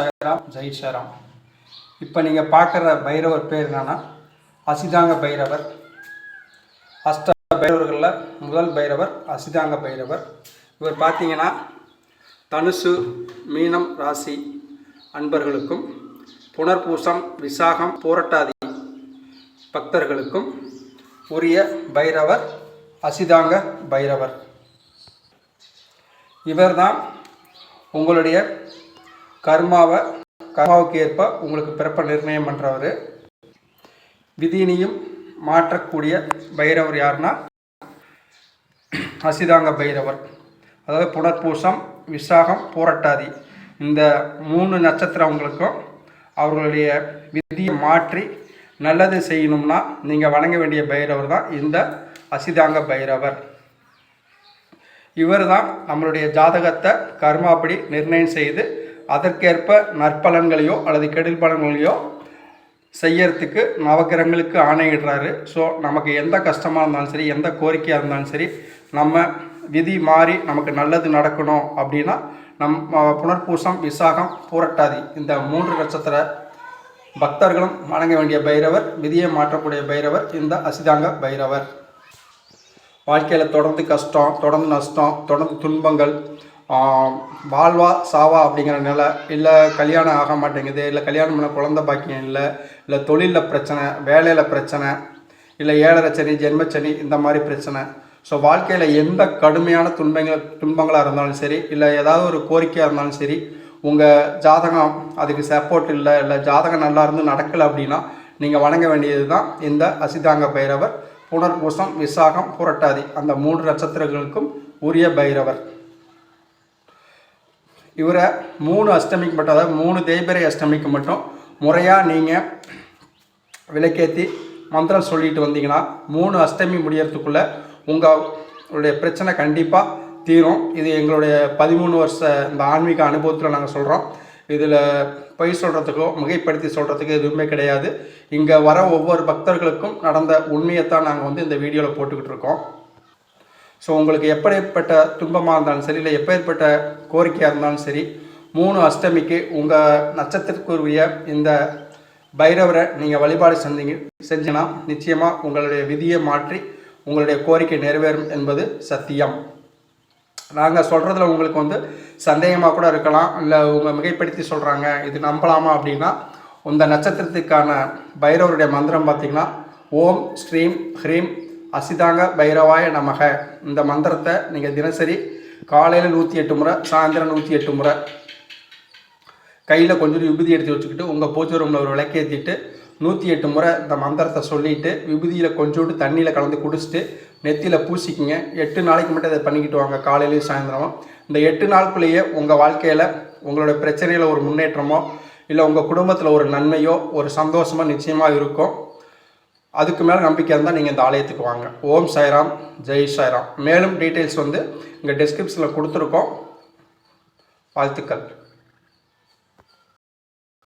சாய்ராம் ஜெய் சாய்ராம். இப்போ நீங்கள் பார்க்குற பைரவர் பேர் என்னன்னா அசிதாங்க பைரவர். அஷ்ட பைரவர்களில் முதல் பைரவர் அசிதாங்க பைரவர். இவர் பார்த்தீங்கன்னா தனுசு மீனம் ராசி அன்பர்களுக்கும் புனர்பூசம் விசாகம் பூரட்டாதி பக்தர்களுக்கும் உரிய பைரவர் அசிதாங்க பைரவர். இவர்தான் உங்களுடைய கர்மாவை கர்மாவுக்கு ஏற்ப உங்களுக்கு பிறப்ப நிர்ணயம் பண்ணுறவர் விதியினையும் மாற்றக்கூடிய பைரவர் யாருன்னா? அசிதாங்க பைரவர். அதாவது புனர்பூசம் விசாகம் போராட்டாதி. இந்த மூணு நட்சத்திரங்களுக்கும் அவர்களுடைய விதியை மாற்றி நல்லது செய்யணும்னா நீங்கள் வணங்க வேண்டிய பைரவர் தான் இந்த அசிதாங்க பைரவர். இவர் தான் நம்மளுடைய ஜாதகத்தை கர்மாப்படி நிர்ணயம் செய்து அதற்கேற்ப நற்பலன்களையோ அல்லது கெடில் பலன்களையோ செய்யறதுக்கு நவகிரகங்களுக்கு ஆணையிடுறாரு. ஸோ நமக்கு எந்த கஷ்டமாக இருந்தாலும் சரி எந்த கோரிக்கையாக இருந்தாலும் சரி நம்ம விதி மாறி நமக்கு நல்லது நடக்கணும் அப்படின்னா நம் புனர்பூசம் விசாகம் பூரட்டாதி இந்த மூன்று நட்சத்திர பக்தர்களும் வணங்க வேண்டிய பைரவர் விதியை மாற்றக்கூடிய பைரவர் இந்த அசிதாங்க பைரவர். வாழ்க்கையில் தொடர்ந்து கஷ்டம் தொடர்ந்து நஷ்டம் தொடர்ந்து துன்பங்கள் வாழ்வா சாவா அப்படிங்கிற நிலை இல்லை கல்யாணம் ஆக மாட்டேங்குது இல்லை கல்யாணம் பண்ண குழந்த பாக்கியம் இல்லை இல்லை தொழிலில் பிரச்சனை வேலையில் பிரச்சனை இல்லை ஏழரை சனி ஜென்மச்சனி இந்த மாதிரி பிரச்சனை. ஸோ வாழ்க்கையில் எந்த கடுமையான துன்பங்கள் துன்பங்களாக இருந்தாலும் சரி இல்லை ஏதாவது ஒரு கோரிக்கையாக இருந்தாலும் சரி உங்கள் ஜாதகம் அதுக்கு சப்போர்ட் இல்லை இல்லை ஜாதகம் நல்லா இருந்து நடக்கலை அப்படின்னா நீங்கள் வணங்க வேண்டியது தான் இந்த அசிதாங்க பைரவர். புனர்பூசம் விசாகம் புரட்டாதி அந்த மூன்று நட்சத்திரங்களுக்கும் உரிய பைரவர். இவரை மூணு அஷ்டமிக்கு மட்டும் அதாவது மூணு தேய்பிரை அஷ்டமிக்கு மட்டும் முறையாக நீங்கள் விளக்கேற்றி மந்திரம் சொல்லிட்டு வந்தீங்கன்னா மூணு அஷ்டமி முடியறதுக்குள்ளே உங்களுடைய பிரச்சனை கண்டிப்பாக தீரும். இது எங்களுடைய பதிமூணு வருஷ இந்த ஆன்மீக அனுபவத்தில் நாங்கள் சொல்கிறோம் இதில் பொய் சொல்கிறதுக்கோ மிகைப்படுத்தி சொல்கிறதுக்கு எதுவுமே கிடையாது. இங்கே வர ஒவ்வொரு பக்தர்களுக்கும் நடந்த உண்மையைத்தான் நாங்கள் வந்து இந்த வீடியோவில் போட்டுக்கிட்டு இருக்கோம். ஸோ உங்களுக்கு எப்படிப்பட்ட துன்பமாக இருந்தாலும் சரி இல்லை எப்பேற்பட்ட கோரிக்கையாக இருந்தாலும் சரி மூணு அஷ்டமிக்கு உங்கள் நட்சத்திரக்குரிய இந்த பைரவரை நீங்கள் வழிபாடு செஞ்சீங்க செஞ்சீங்கன்னா நிச்சயமாக உங்களுடைய விதியை மாற்றி உங்களுடைய கோரிக்கை நிறைவேறும் என்பது சத்தியம். நாங்கள் சொல்கிறதுல உங்களுக்கு வந்து சந்தேகமாக கூட இருக்கலாம் இல்லை உங்கள் மிகைப்படுத்தி சொல்கிறாங்க இது நம்பலாமா அப்படின்னா இந்த நட்சத்திரத்துக்கான பைரவருடைய மந்திரம் பார்த்திங்கன்னா ஓம் ஸ்ரீம் ஹ்ரீம் அசிதாங்க பைரவாய நமக. இந்த மந்திரத்தை நீங்கள் தினசரி காலையில் நூற்றி எட்டு முறை சாயந்தரம் நூற்றி எட்டு முறை கையில் கொஞ்சம் விபூதி எடுத்து வச்சுக்கிட்டு உங்கள் பூஜை ரூமில் ஒரு விளக்கேற்றிட்டு நூற்றி எட்டு முறை இந்த மந்திரத்தை சொல்லிவிட்டு விபூதியில் கொஞ்சோண்டு தண்ணியில் கலந்து குடிச்சிட்டு நெத்தியில் பூசிக்கிங்க. எட்டு நாளைக்கு மட்டும் இதை பண்ணிக்கிட்டு வாங்க காலையிலையும் சாயந்தரமும். இந்த எட்டு நாளுக்குள்ளேயே உங்கள் வாழ்க்கையில் உங்களோட பிரச்சனையில் ஒரு முன்னேற்றமோ இல்லை உங்கள் குடும்பத்தில் ஒரு நன்மையோ ஒரு சந்தோஷமோ நிச்சயமாக இருக்கும். அதுக்கு மேலே நம்பிக்கை இருந்தால் நீங்கள் இந்த ஆலயத்துக்கு வாங்க. ஓம் சாய்ராம் ஜெய் சாய்ராம். மேலும் டீட்டெயில்ஸ் வந்து இங்கே டிஸ்கிரிப்ஷனில் கொடுத்துருக்கோம். வாழ்த்துக்கள்.